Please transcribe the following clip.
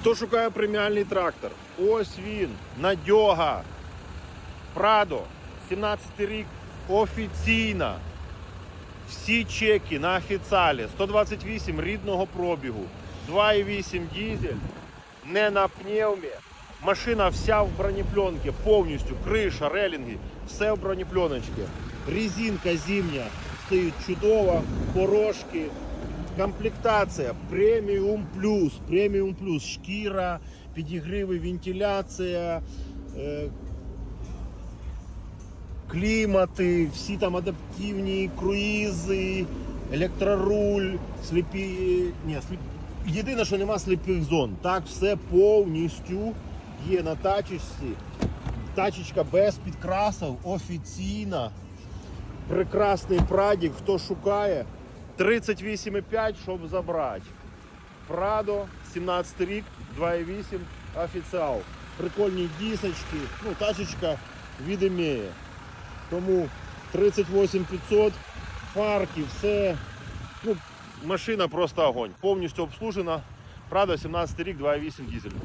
Хто шукає преміальний трактор? Ось він. Надьога. Прадо. 17 рік. Офіційна. Всі чеки на офіціалі. 128 рідного пробігу. 2,8 дізель. Не на пневмі. Машина вся в бронепленці, повністю. Криша, релінги, все в бронепленочці. Резинка зимня стоїть чудово, порожки. Комплектація преміум плюс, преміум плюс, шкіра, підігриви, вентиляція, е, клімати, всі там адаптивні круїзи, електроруль, сліпі. Ні, сліп... Єдине, що нема сліпих зон. Так, все повністю є на тачечці. Тачечка без підкрасів, офіційна. Прекрасний прадік, хто шукає. 38,5, щоб забрати. Прадо, 17 рік, 2,8, офіціал. Прикольні дісочки, ну, тачечка від імеє. Тому 38 500, фарки, все. Ну, машина просто огонь. Повністю обслужена. Правда, 17 рік, 2,8 дизель.